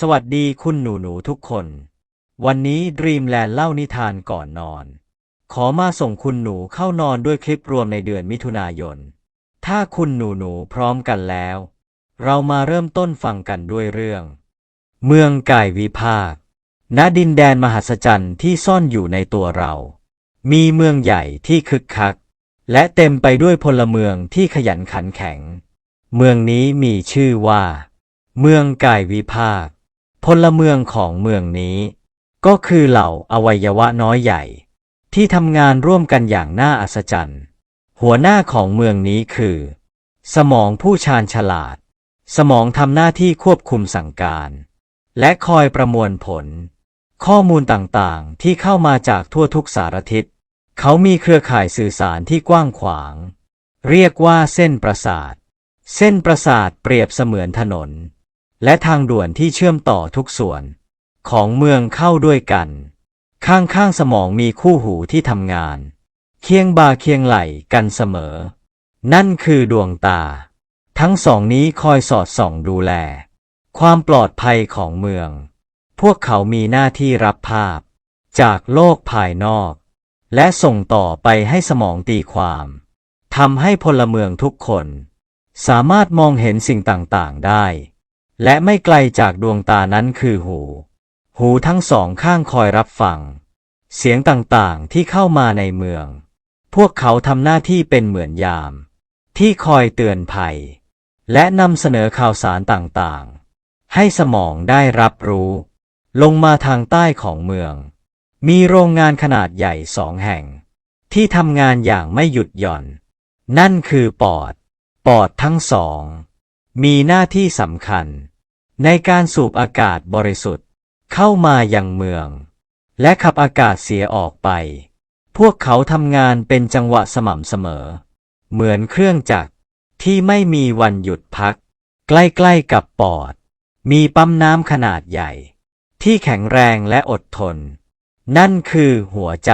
สวัสดีคุณหนูหนูทุกคน วันนี้ Dreamland เล่านิทานก่อนนอน ขอมาส่งคุณหนูเข้านอนด้วยคลิปรวมในเดือนมิถุนายน ถ้าคุณหนูหนูพร้อมกันแล้ว เรามาเริ่มต้นฟังกันด้วยเรื่อง เมืองไก่วิภาค ณ ดินแดนมหัศจรรย์ที่ซ่อนอยู่ในตัวเรา มีเมืองใหญ่ที่คึกคัก และเต็มไปด้วยพลเมืองที่ขยันขันแข็ง เมืองนี้มีชื่อว่า เมืองไก่วิภาค พลเมืองของเมืองนี้ ก็คือเหล่าอวัยวะน้อยใหญ่ ที่ทำงานร่วมกันอย่างน่าอัศจรรย์ หัวหน้าของเมืองนี้คือ สมองผู้ชาญฉลาด สมองทำหน้าที่ควบคุมสั่งการ และคอยประมวลผล ข้อมูลต่างๆที่เข้ามาจากทั่วทุกสารทิศ เขามีเครือข่ายสื่อสารที่กว้างขวาง เรียกว่าเส้นประสาท เส้นประสาทเปรียบเสมือนถนน และทางด่วนที่เชื่อมต่อทุกส่วน ของเมืองเข้าด้วยกัน ข้างๆสมองมีคู่หูที่ทำงาน เคียงบ่าเคียงไหล่กันเสมอ นั่นคือดวงตา ทั้งสองนี้คอยสอดส่องดูแล ความปลอดภัยของเมือง พวกเขามีหน้าที่รับภาพ จากโลกภายนอก และส่งต่อไปให้สมองตีความทำให้พลเมืองทุกคน สามารถมองเห็นสิ่งต่างๆได้ และไม่ไกลจากดวงตานั้นคือหู หูทั้งสองข้างคอยรับฟัง เสียงต่างๆที่เข้ามาในเมือง พวกเขาทำหน้าที่เป็นเหมือนยาม ที่คอยเตือนภัย และนำเสนอข่าวสารต่างๆ ให้สมองได้รับรู้ ลงมาทางใต้ของเมือง มีโรงงานขนาดใหญ่สองแห่ง ที่ทำงานอย่างไม่หยุดหย่อน นั่นคือปอด ปอดทั้งสอง มีหน้าที่สำคัญ ในการสูบอากาศบริสุทธิ์ เข้ามายังเมือง และขับอากาศเสียออกไป พวกเขาทำงานเป็นจังหวะสม่ำเสมอ เหมือนเครื่องจักรที่ไม่มีวันหยุดพัก ใกล้ๆกับปอด มีปั๊มน้ำขนาดใหญ่ ที่แข็งแรงและอดทน นั่นคือหัวใจ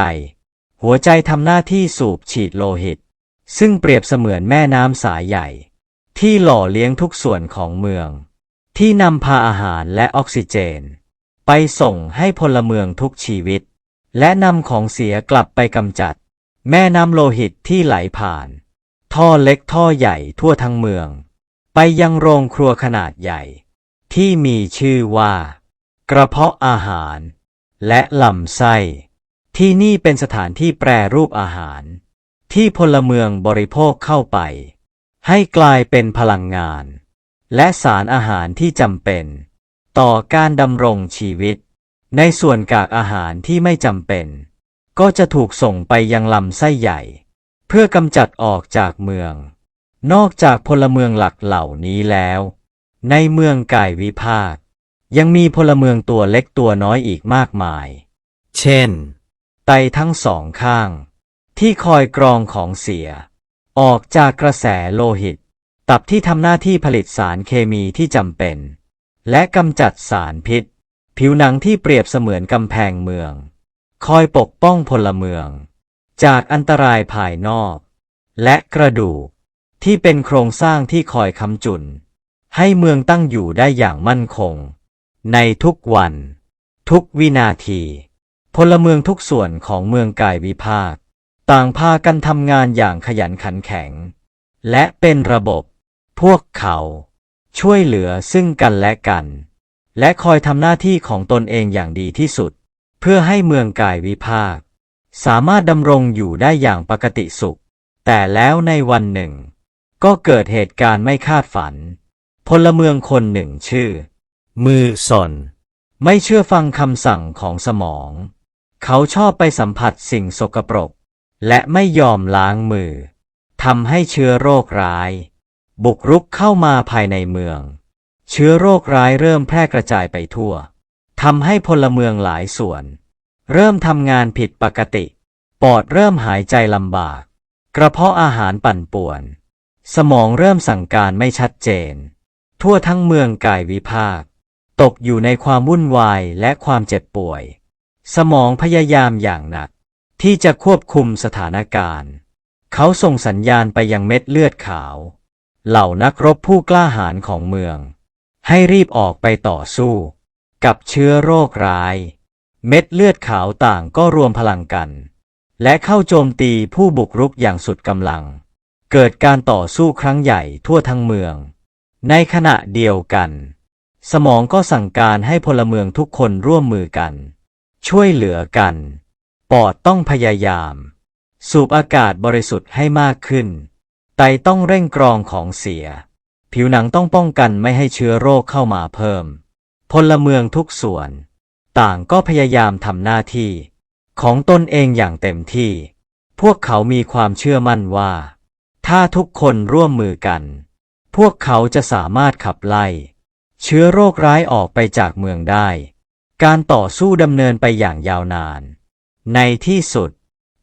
หัวใจทำหน้าที่สูบฉีดโลหิต ซึ่งเปรียบเสมือนแม่น้ำสายใหญ่ ที่หล่อเลี้ยงทุกส่วนของเมือง ที่นำพาอาหารและออกซิเจน ไปส่งให้พลเมืองทุกชีวิต และนำของเสียกลับไปกำจัด แม่น้ำโลหิตที่ไหลผ่าน ท่อเล็กท่อใหญ่ทั่วทั้งเมือง ไปยังโรงครัวขนาดใหญ่ ที่มีชื่อว่า กระเพาะอาหาร และลำไส้ ที่นี่เป็นสถานที่แปรรูปอาหาร ที่พลเมืองบริโภคเข้าไป ให้กลายเป็นพลังงาน และสารอาหารที่จำเป็น ต่อการดำรงชีวิต ในส่วนกากอาหารที่ไม่จำเป็น ก็จะถูกส่งไปยังลำไส้ใหญ่ เพื่อกำจัดออกจากเมือง นอกจากพลเมืองหลักเหล่านี้แล้ว ในเมืองกายวิภาค ยังมีพลเมืองตัวเล็กตัวน้อยอีกมากมาย เช่น ไตทั้งสองข้าง ที่คอยกรองของเสีย ออกจากกระแสโลหิต ตับที่ทำหน้าที่ผลิตสารเคมีที่จำเป็น และกำจัดสารพิษ ผิวหนังที่เปรียบเสมือนกำแพงเมือง คอยปกป้องพลเมือง จากอันตรายภายนอก และกระดูกที่เป็นโครงสร้างที่คอยค้ำจุน ให้เมืองตั้งอยู่ได้อย่างมั่นคง ในทุกวัน ทุกวินาที พลเมืองทุกส่วนของเมืองกายวิภาค ต่างพากันทำงานอย่างขยันขันแข็ง และเป็นระบบ พวกเขา ช่วยเหลือซึ่งกันและกัน และคอยทำหน้าที่ของตนเองอย่างดีที่สุด เพื่อให้เมืองกายวิภาค สามารถดำรงอยู่ได้อย่างปกติสุข แต่แล้วในวันหนึ่ง ก็เกิดเหตุการณ์ไม่คาดฝัน พลเมืองคนหนึ่งชื่อ มือสนไม่เชื่อฟังคำสั่งของสมอง เขาชอบไปสัมผัสสิ่งสกปรก และไม่ยอมล้างมือทำให้เชื้อโรคร้าย บุกรุกเข้ามาภายในเมือง เชื้อโรคร้ายเริ่มแพร่กระจายไปทั่วทำให้พลเมืองหลายส่วน เริ่มทำงานผิดปกติ ปอดเริ่มหายใจลำบาก กระเพาะอาหารปั่นป่วน สมองเริ่มสั่งการไม่ชัดเจน ทั่วทั้งเมืองกายวิภาค ตกอยู่ในความวุ่นวายและความเจ็บป่วย สมองพยายามอย่างหนัก ที่จะควบคุมสถานการณ์ เขาส่งสัญญาณไปยังเม็ดเลือดขาว เหล่านักรบผู้กล้าหาญของเมือง ให้รีบออกไปต่อสู้ กับเชื้อโรคร้าย เม็ดเลือดขาวต่างก็รวมพลังกัน และเข้าโจมตีผู้บุกรุกอย่างสุดกำลัง เกิดการต่อสู้ครั้งใหญ่ทั่วทั้งเมือง ในขณะเดียวกัน สมองก็สั่งการให้พลเมืองทุกคนร่วมมือกัน ช่วยเหลือกัน ปอดต้องพยายาม สูบอากาศบริสุทธิ์ให้มากขึ้น ไตต้องเร่งกรองของเสีย ผิวหนังต้องป้องกันไม่ให้เชื้อโรคเข้ามาเพิ่ม พลเมืองทุกส่วน ต่างก็พยายามทำหน้าที่ ของตนเองอย่างเต็มที่ พวกเขามีความเชื่อมั่นว่า ถ้าทุกคนร่วมมือกัน พวกเขาจะสามารถขับไล่ เชื้อโรคร้ายออกไปจากเมืองได้ การต่อสู้ดำเนินไปอย่างยาวนาน ในที่สุด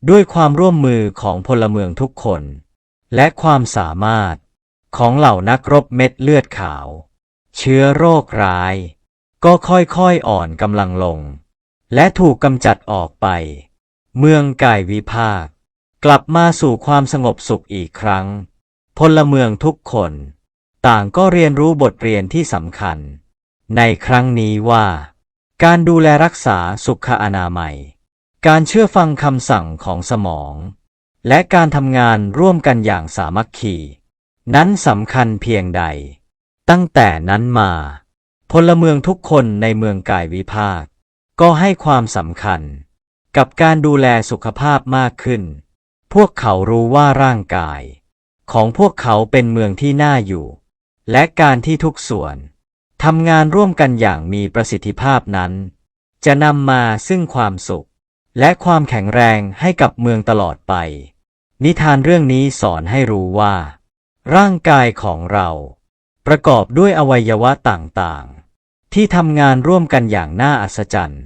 ด้วยความร่วมมือของพลเมืองทุกคน และความสามารถของเหล่านักรบเม็ดเลือดขาว เชื้อโรคร้าย ก็ค่อยๆอ่อนกำลังลง และถูกกำจัดออกไป เมืองกายวิภาค กลับมาสู่ความสงบสุขอีกครั้ง พลเมืองทุกคน ต่างก็เรียนรู้บทเรียนที่สำคัญ ในครั้งนี้ว่า การดูแลรักษาสุขอนามัย การเชื่อฟังคำสั่งของสมอง และการทำงานร่วมกันอย่างสามัคคี นั้นสำคัญเพียงใด ตั้งแต่นั้นมา พลเมืองทุกคนในเมืองกายวิภาค ก็ให้ความสำคัญ กับการดูแลสุขภาพมากขึ้น พวกเขารู้ว่าร่างกาย ของพวกเขาเป็นเมืองที่น่าอยู่ และการที่ทุกส่วนทำงานร่วมกันอย่างมีประสิทธิภาพนั้น จะนำมาซึ่งความสุข และความแข็งแรงให้กับเมืองตลอดไป นิทานเรื่องนี้สอนให้รู้ว่า ร่างกายของเรา ประกอบด้วยอวัยวะต่างๆ ที่ทำงานร่วมกันอย่างน่าอัศจรรย์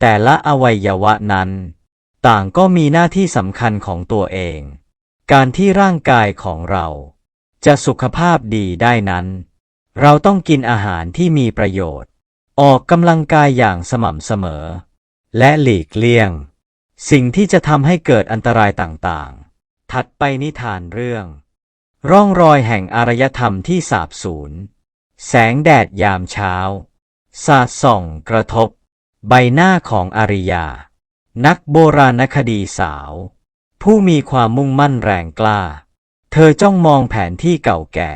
แต่ละอวัยวะนั้น ต่างก็มีหน้าที่สำคัญของตัวเอง การที่ร่างกายของเรา จะสุขภาพดีได้นั้น เราต้องกินอาหารที่มีประโยชน์ ออกกำลังกายอย่างสม่ำเสมอ และหลีกเลี่ยง สิ่งที่จะทำให้เกิดอันตรายต่างๆ ถัดไปนิทานเรื่อง ร่องรอยแห่งอารยธรรมที่สาบสูญ แสงแดดยามเช้า สาดส่องกระทบ ใบหน้าของอาริยา นักโบราณคดีสาว ผู้มีความมุ่งมั่นแรงกล้า เธอจ้องมองแผนที่เก่าแก่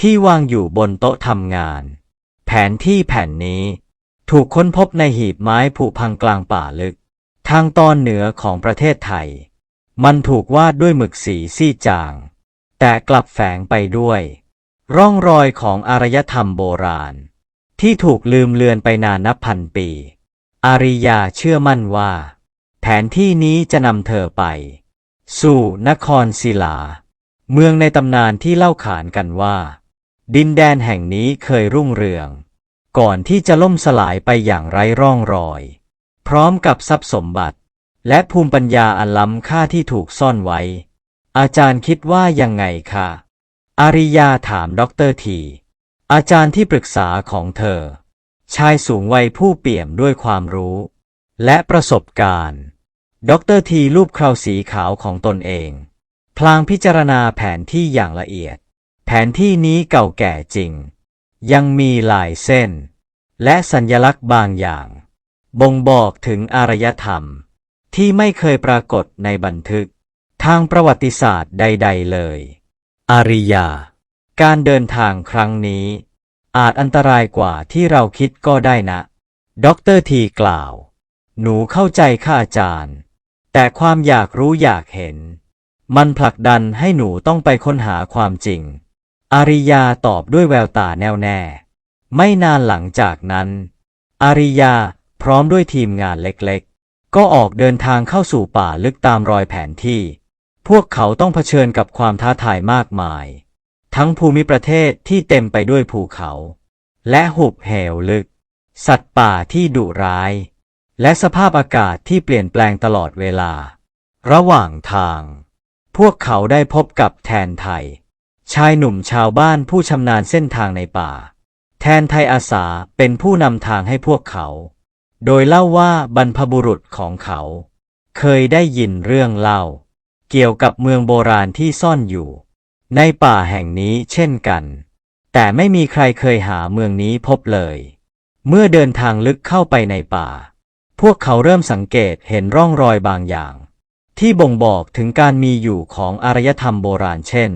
ที่วางอยู่บนโต๊ะทำงาน แผนที่แผ่นนี้ ถูกค้นพบในหีบไม้ผุพังกลางป่าลึก ทางตอนเหนือของประเทศไทย มันถูกวาดด้วยหมึกสีซีดจาง แต่กลับแฝงไปด้วย ร่องรอยของอารยธรรมโบราณ ที่ถูกลืมเลือนไปนานนับพันปี อาริยาเชื่อมั่นว่า แผนที่นี้จะนำเธอไป สู่นครศิลา เมืองในตำนานที่เล่าขานกันว่า ดินแดนแห่งนี้เคยรุ่งเรือง ก่อนที่จะล่มสลายไปอย่างไร้ร่องรอย พร้อมกับทรัพย์สมบัติ และภูมิปัญญาอันล้ำค่าที่ถูกซ่อนไว้ อาจารย์คิดว่ายังไงคะอาริยาถามด็อกเตอร์ที อาจารย์ที่ปรึกษาของเธอ ชายสูงวัยผู้เปี่ยมด้วยความรู้ และประสบการณ์ด็อกเตอร์ทีรูปคราวสีขาวของตนเอง พลางพิจารณาแผนที่อย่างละเอียด แผนที่นี้เก่าแก่จริง ยังมีลายเส้น และสัญลักษณ์บางอย่าง บ่งบอกถึงอารยธรรม ที่ไม่เคยปรากฏในบันทึก ทางประวัติศาสตร์ใด ๆ เลย อาริยา การเดินทางครั้งนี้ อาจอันตรายกว่าที่เราคิดก็ได้นะด็อกเตอร์ทีกล่าว หนูเข้าใจข้าอาจารย์ แต่ความอยากรู้อยากเห็น มันผลักดันให้หนูต้องไปค้นหาความจริง อาริยาตอบด้วยแววตาแน่วแน่ ไม่นานหลังจากนั้น อาริยาพร้อมด้วยทีมงานเล็กๆ ก็ออกเดินทางเข้าสู่ป่าลึกตามรอยแผนที่ พวกเขาต้องเผชิญกับความท้าทายมากมาย ทั้งภูมิประเทศที่เต็มไปด้วยภูเขา และหุบเหวลึก สัตว์ป่าที่ดุร้าย และสภาพอากาศที่เปลี่ยนแปลงตลอดเวลา ระหว่างทาง พวกเขาได้พบกับแทนไทย ชายหนุ่มชาวบ้านผู้ชำนาญเส้นทางในป่า แทนไทยอาสาเป็นผู้นำทางให้พวกเขา โดยเล่าว่าบรรพบุรุษของเขา เคยได้ยินเรื่องเล่า เกี่ยวกับเมืองโบราณที่ซ่อนอยู่ ในป่าแห่งนี้เช่นกัน แต่ไม่มีใครเคยหาเมืองนี้พบเลย เมื่อเดินทางลึกเข้าไปในป่า พวกเขาเริ่มสังเกตเห็นร่องรอยบางอย่าง ที่บ่งบอกถึงการมีอยู่ของอารยธรรมโบราณเช่น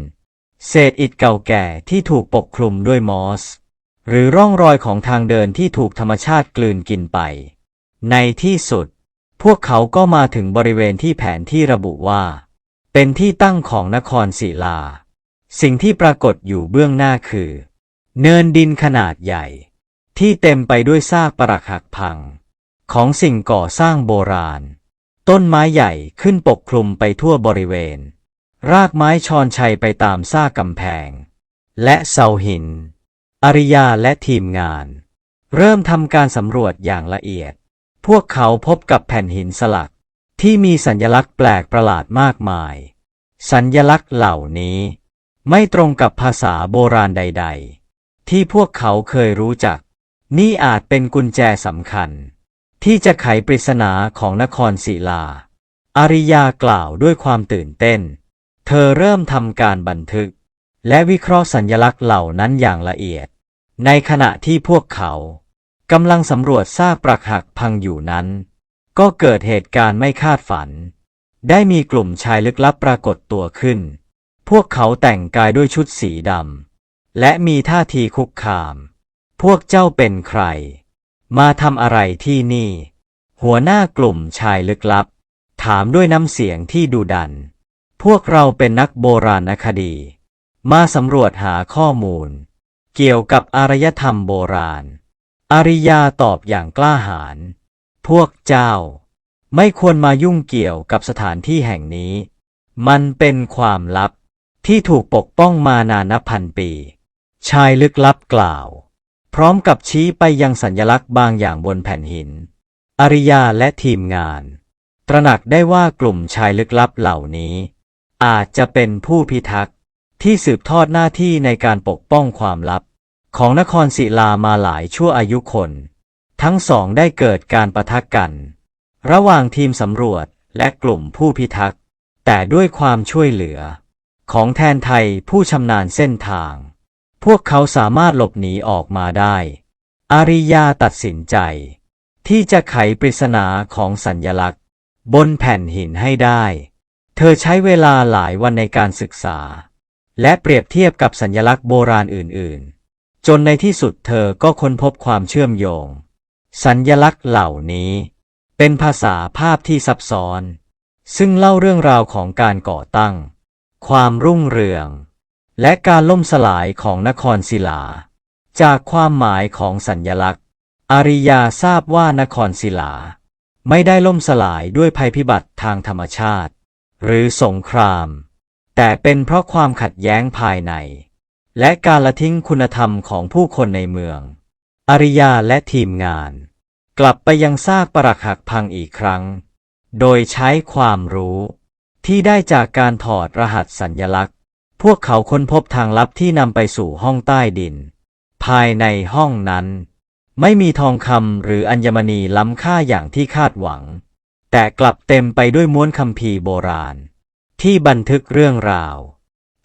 เศษอิฐเก่าแก่ที่ถูกปกคลุมด้วยมอส หรือร่องรอยของทางเดินที่ถูกธรรมชาติกลืนกินไป ในที่สุด พวกเขาก็มาถึงบริเวณที่แผนที่ระบุว่า เป็นที่ตั้งของนครศิลา สิ่งที่ปรากฏอยู่เบื้องหน้าคือ เนินดินขนาดใหญ่ ที่เต็มไปด้วยซากปรักหักพัง ของสิ่งก่อสร้างโบราณ ต้นไม้ใหญ่ขึ้นปกคลุมไปทั่วบริเวณ รากไม้ชอนชัยไปตามซ่ากำแพง และเสาหิน อริยาและทีมงาน เริ่มทำการสำรวจอย่างละเอียด พวกเขาพบกับแผ่นหินสลักที่มีสัญลักษณ์แปลกประหลาดมากมาย สัญลักษณ์เหล่านี้ ไม่ตรงกับภาษาโบราณใด ๆ ที่พวกเขาเคยรู้จัก นี่อาจเป็นกุญแจสำคัญ ที่จะไขปริศนาของนครศิลา อาริยากล่าวด้วยความตื่นเต้น เธอเริ่มทำการบันทึก และวิเคราะห์สัญญลักษณ์เหล่านั้นอย่างละเอียด ในขณะที่พวกเขากำลังสำรวจซากปรักหักพังอยู่นั้น ก็เกิดเหตุการณ์ไม่คาดฝัน ได้มีกลุ่มชายลึกลับปรากฏตัวขึ้น พวกเขาแต่งกายด้วยชุดสีดำและมีท่าทีคุกคาม พวกเจ้าเป็นใคร มาทำอะไรที่นี่ หัวหน้ากลุ่มชายลึกลับ ถามด้วยน้ำเสียงที่ดุดัน พวกเราเป็นนักโบราณคดี มาสำรวจหาข้อมูล เกี่ยวกับอารยธรรมโบราณ อาริยาตอบอย่างกล้าหาญ พวกเจ้า ไม่ควรมายุ่งเกี่ยวกับสถานที่แห่งนี้ มันเป็นความลับที่ถูกปกป้องมานานนับพันปี ชายลึกลับกล่าว พร้อมกับชี้ไปยังสัญลักษณ์บางอย่างบนแผ่นหิน อาริยาและทีมงาน ตระหนักได้ว่ากลุ่มชายลึกลับเหล่านี้ อาจจะเป็นผู้พิทักษ์ที่สืบทอดหน้าที่ในการปกป้องความลับ ของนครศิลามาหลายชั่วอายุคน ทั้งสองได้เกิดการประทะกัน ระหว่างทีมสำรวจและกลุ่มผู้พิทักษ์แต่ด้วยความช่วยเหลือ ของแทนไทยผู้ชำนาญเส้นทาง พวกเขาสามารถหลบหนีออกมาได้ อาริยาตัดสินใจ ที่จะไขปริศนาของสัญญลักษณ์ บนแผ่นหินให้ได้ เธอใช้เวลาหลายวันในการศึกษา และเปรียบเทียบกับสัญญลักษณ์โบราณอื่นๆ จนในที่สุดเธอก็ค้นพบความเชื่อมโยง สัญญลักษณ์เหล่านี้ เป็นภาษาภาพที่ซับซ้อน ซึ่งเล่าเรื่องราวของการก่อตั้ง ความรุ่งเรือง และการล่มสลายของนครศิลา จากความหมายของสัญญลักษณ์ อาริยาทราบว่านครศิลา ไม่ได้ล่มสลายด้วยภัยพิบัติทางธรรมชาติ หรือสงคราม แต่เป็นเพราะความขัดแย้งภายใน และการละทิ้งคุณธรรมของผู้คนในเมือง อริยาและทีมงาน กลับไปยังซากปรักหักพังอีกครั้ง โดยใช้ความรู้ที่ได้จากการถอดรหัสสัญญลักษณ์ พวกเขาค้นพบทางลับที่นำไปสู่ห้องใต้ดิน ภายในห้องนั้น ไม่มีทองคำหรืออัญมณีล้ำค่าอย่างที่คาดหวัง แต่กลับเต็มไปด้วยม้วนคัมภีโบราณ ที่บันทึกเรื่องราว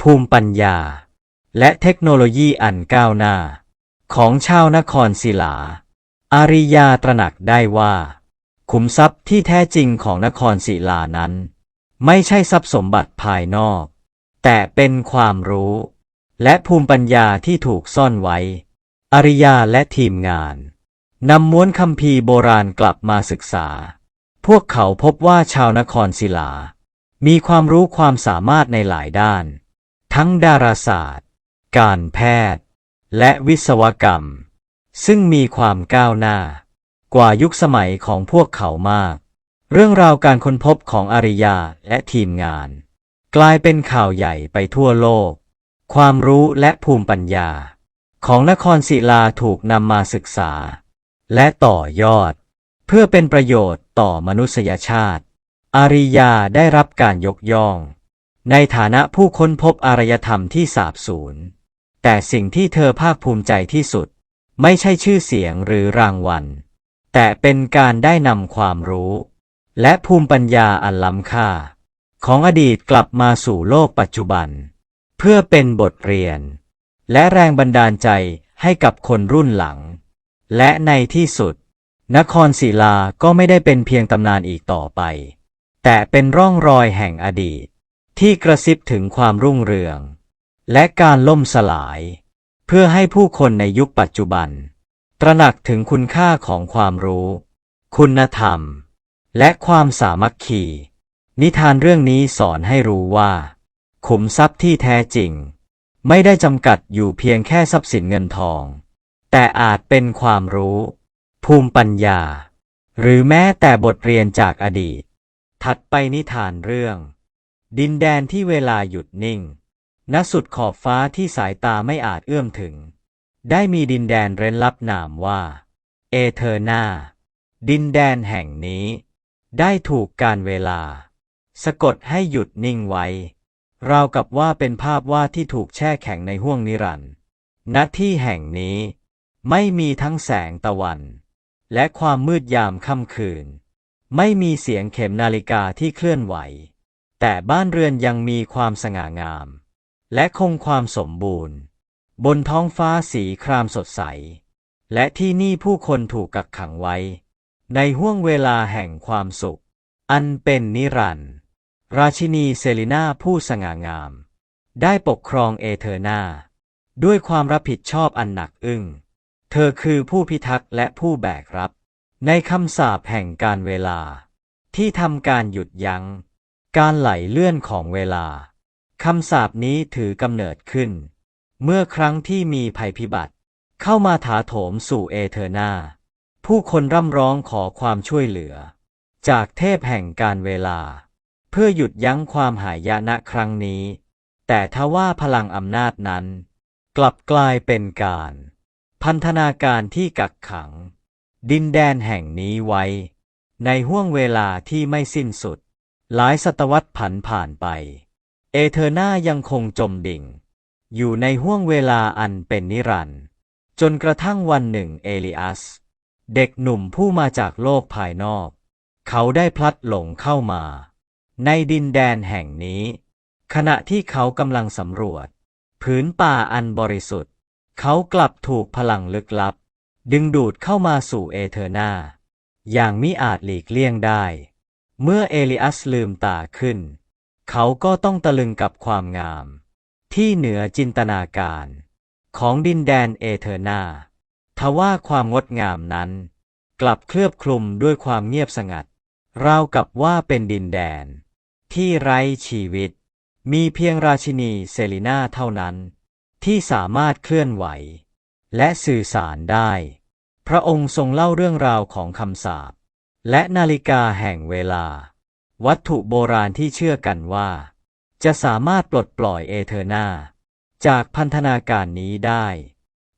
ภูมิปัญญา และเทคโนโลยีอันก้าวหน้า ของชาวนครศิลา อาริยาตระหนักได้ว่า ขุมทรัพย์ที่แท้จริงของนครศิลานั้น ไม่ใช่ทรัพย์สมบัติภายนอก แต่เป็นความรู้ และภูมิปัญญาที่ถูกซ่อนไว้ อาริยาและทีมงานนำม้วนคัมภีโบราณกลับมาศึกษา พวกเขาพบว่าชาวนครศิลา มีความรู้ความสามารถในหลายด้าน ทั้งดาราศาสตร์ การแพทย์ และวิศวกรรม ซึ่งมีความก้าวหน้า กว่ายุคสมัยของพวกเขามาก เรื่องราวการค้นพบของอาริยาและทีมงาน กลายเป็นข่าวใหญ่ไปทั่วโลก ความรู้และภูมิปัญญา ของนครศิลาถูกนำมาศึกษา และต่อยอด เพื่อเป็นประโยชน์ ต่อมนุษยชาติ อาริยาได้รับการยกย่อง ในฐานะผู้ค้นพบอารยธรรมที่สาบสูญ แต่สิ่งที่เธอภาคภูมิใจที่สุด ไม่ใช่ชื่อเสียงหรือรางวัล แต่เป็นการได้นำความรู้ และภูมิปัญญาอันล้ำค่า ของอดีตกลับมาสู่โลกปัจจุบัน เพื่อเป็นบทเรียน และแรงบันดาลใจให้กับคนรุ่นหลัง และในที่สุด นครศิลาก็ไม่ได้เป็นเพียงตำนานอีกต่อไป แต่เป็นร่องรอยแห่งอดีต ที่กระซิบถึงความรุ่งเรือง และการล่มสลาย เพื่อให้ผู้คนในยุคปัจจุบัน ตระหนักถึงคุณค่าของความรู้ คุณธรรม และความสามัคคี นิทานเรื่องนี้สอนให้รู้ว่า ขุมทรัพย์ที่แท้จริง ไม่ได้จำกัดอยู่เพียงแค่ทรัพย์สินเงินทอง แต่อาจเป็นความรู้ ภูมิปัญญา หรือแม้แต่บทเรียนจากอดีต ถัดไปนิทานเรื่อง ดินแดนที่เวลาหยุดนิ่ง ณสุดขอบฟ้าที่สายตาไม่อาจเอื้อมถึง ได้มีดินแดนเร้นลับนามว่า เอเธอร์นา ดินแดนแห่งนี้ ได้ถูกการเวลา สะกดให้หยุดนิ่งไว้ ราวกับว่าเป็นภาพวาดที่ถูกแช่แข็งในห้วงนิรันดร์ณที่แห่งนี้ ไม่มีทั้งแสงตะวัน และความมืดยามค่ำคืน ไม่มีเสียงเข็มนาฬิกาที่เคลื่อนไหว แต่บ้านเรือนยังมีความสง่างาม และคงความสมบูรณ์ บนท้องฟ้าสีครามสดใส และที่นี่ผู้คนถูกกักขังไว้ ในห้วงเวลาแห่งความสุข อันเป็นนิรันดร์ราชินีเซลินาผู้สง่างาม ได้ปกครองเอเธอร์นาด้วยความรับผิดชอบอันหนักอึ้ง เธอคือผู้พิทักษ์และผู้แบกรับ ในคำสาปแห่งการเวลา ที่ทำการหยุดยัง้ง การไหลเลื่อนของเวลาคำสาปนี้ถือกำเนิดขึ้น เมื่อครั้งที่มีภัยพิบัติ เข้ามาถาโถมสู่เอเธอร์นา ผู้คนร่ำร้องขอความช่วยเหลือ จากเทพแห่งการเวลา เพื่อหยุดยั้งความหายนะครั้งนี้ แต่ทว่าพลังอำนาจนั้น กลับกลายเป็นการ พันธนาการที่กักขัง ดินแดนแห่งนี้ไว้ ในห้วงเวลาที่ไม่สิ้นสุด หลายศตวรรษผันผ่านไป เอเธอร์นายังคงจมดิ่ง อยู่ในห้วงเวลาอันเป็นนิรันดร์จนกระทั่งวันหนึ่งเอลิอัส เด็กหนุ่มผู้มาจากโลกภายนอก เขาได้พลัดหลงเข้ามา ในดินแดนแห่งนี้ ขณะที่เขากำลังสำรวจ ผืนป่าอันบริสุทธิ์ เขากลับถูกพลังลึกลับ ดึงดูดเข้ามาสู่เอเธอร์นา อย่างมิอาจหลีกเลี่ยงได้ เมื่อเอลิอัสลืมตาขึ้น เขาก็ต้องตะลึงกับความงาม ที่เหนือจินตนาการ ของดินแดนเอเธอร์นา ทว่าความงดงามนั้น กลับเคลือบคลุมด้วยความเงียบสงัด ราวกับว่าเป็นดินแดน ที่ไร้ชีวิต มีเพียงราชินีเซลิน่าเท่านั้น ที่สามารถเคลื่อนไหว และสื่อสารได้ พระองค์ทรงเล่าเรื่องราวของคำสาปและนาฬิกาแห่งเวลา วัตถุโบราณที่เชื่อกันว่า จะสามารถปลดปล่อยเอเธอร์นาจากพันธนาการนี้ได้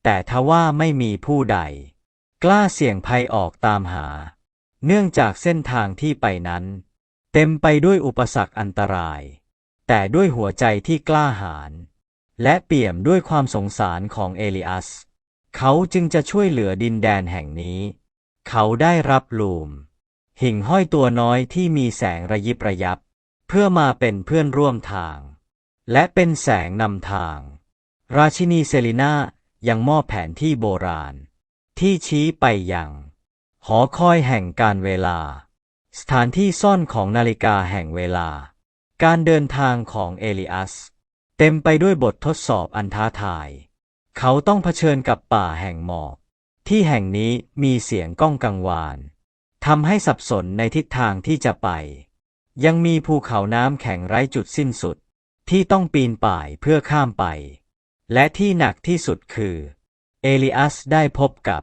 แต่ทว่าไม่มีผู้ใด กล้าเสี่ยงภัยออกตามหา เนื่องจากเส้นทางที่ไปนั้น เต็มไปด้วยอุปสรรคอันตราย แต่ด้วยหัวใจที่กล้าหาญ และเปี่ยมด้วยความสงสารของเอลิอัส เขาจึงจะช่วยเหลือดินแดนแห่งนี้ เขาได้รับลูม หิ่งห้อยตัวน้อยที่มีแสงระยิบระยับ เพื่อมาเป็นเพื่อนร่วมทาง และเป็นแสงนำทาง ราชินีเซลินายังมอบแผนที่โบราณ ที่ชี้ไปยังหอคอยแห่งการเวลา สถานที่ซ่อนของนาฬิกาแห่งเวลา การเดินทางของเอลิอัส เต็มไปด้วยบททดสอบอันท้าทาย เขาต้องเผชิญกับป่าแห่งหมอก ที่แห่งนี้มีเสียงก้องกังวานทำให้สับสนในทิศทางที่จะไป ยังมีภูเขาน้ำแข็งไร้จุดสิ้นสุด ที่ต้องปีนป่ายเพื่อข้ามไป และที่หนักที่สุดคือ เอลิอัสได้พบกับ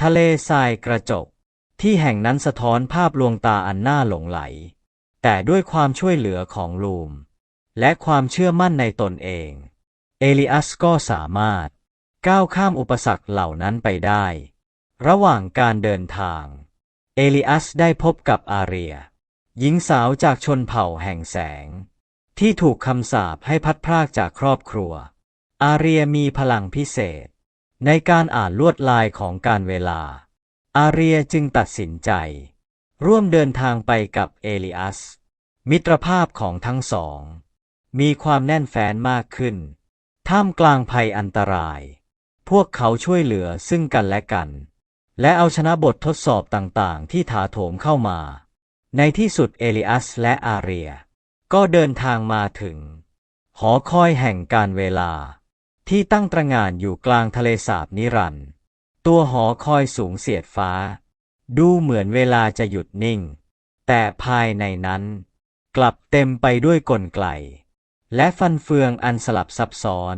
ทะเลทรายกระจก ที่แห่งนั้นสะท้อนภาพลวงตาอันน่าหลงไหล แต่ด้วยความช่วยเหลือของลูม และความเชื่อมั่นในตนเอง เอลิอัสก็สามารถก้าวข้ามอุปสรรคเหล่านั้นไปได้ ระหว่างการเดินทาง เอลิอัสได้พบกับอาเรีย หญิงสาวจากชนเผ่าแห่งแสง ที่ถูกคำสาปให้พัดพรากจากครอบครัว อาเรียมีพลังพิเศษ ในการอ่านลวดลายของการเวลา อาเรียจึงตัดสินใจ ร่วมเดินทางไปกับเอลิอัส มิตรภาพของทั้งสอง มีความแน่นแฟ้นมากขึ้น ท่ามกลางภัยอันตราย พวกเขาช่วยเหลือซึ่งกันและกัน และเอาชนะบททดสอบต่างๆ ที่ถาโถมเข้ามา ในที่สุดเอลิอัสและอาเรีย ก็เดินทางมาถึง หอคอยแห่งการเวลา ที่ตั้งตระหง่านอยู่กลางทะเลสาบนิรันดร์ตัวหอคอยสูงเสียดฟ้า ดูเหมือนเวลาจะหยุดนิ่ง แต่ภายในนั้นกลับเต็มไปด้วยกลไก และฟันเฟืองอันสลับซับซ้อน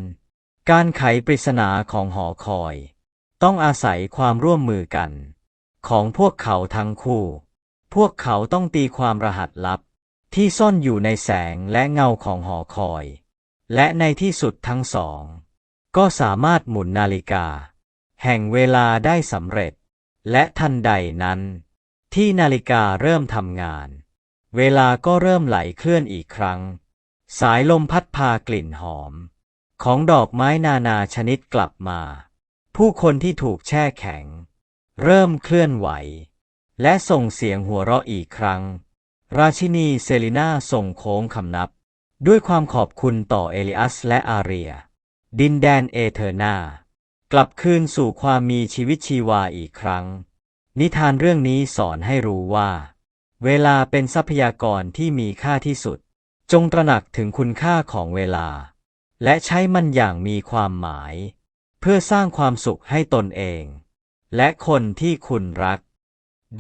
การไขปริศนาของหอคอย ต้องอาศัยความร่วมมือกัน ของพวกเขาทั้งคู่ พวกเขาต้องตีความรหัสลับที่ซ่อนอยู่ในแสงและเงาของหอคอย และในที่สุดทั้งสอง ก็สามารถหมุนนาฬิกา แห่งเวลาได้สำเร็จ และทันใดนั้น ที่นาฬิกาเริ่มทำงาน เวลาก็เริ่มไหลเคลื่อนอีกครั้ง สายลมพัดพากลิ่นหอม ของดอกไม้นานาชนิดกลับมา ผู้คนที่ถูกแช่แข็ง เริ่มเคลื่อนไหว และส่งเสียงหัวเราะอีกครั้ง ราชินีเซลิน่าส่งโค้งคำนับ ด้วยความขอบคุณต่อเอลิอัสและอาเรีย ดินแดนเอเธอร์นากลับคืนสู่ความมีชีวิตชีวาอีกครั้ง นิทานเรื่องนี้สอนให้รู้ว่า เวลาเป็นทรัพยากรที่มีค่าที่สุด จงตระหนักถึงคุณค่าของเวลา และใช้มันอย่างมีความหมาย เพื่อสร้างความสุขให้ตนเอง และคนที่คุณรัก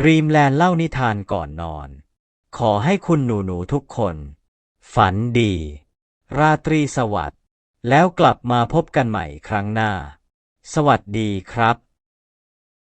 Dreamland เล่านิทานก่อนนอน ขอให้คุณหนูหนูๆทุกคน ฝันดี ราตรีสวัสดิ์ แล้วกลับมาพบกันใหม่ครั้งหน้า สวัสดีครับ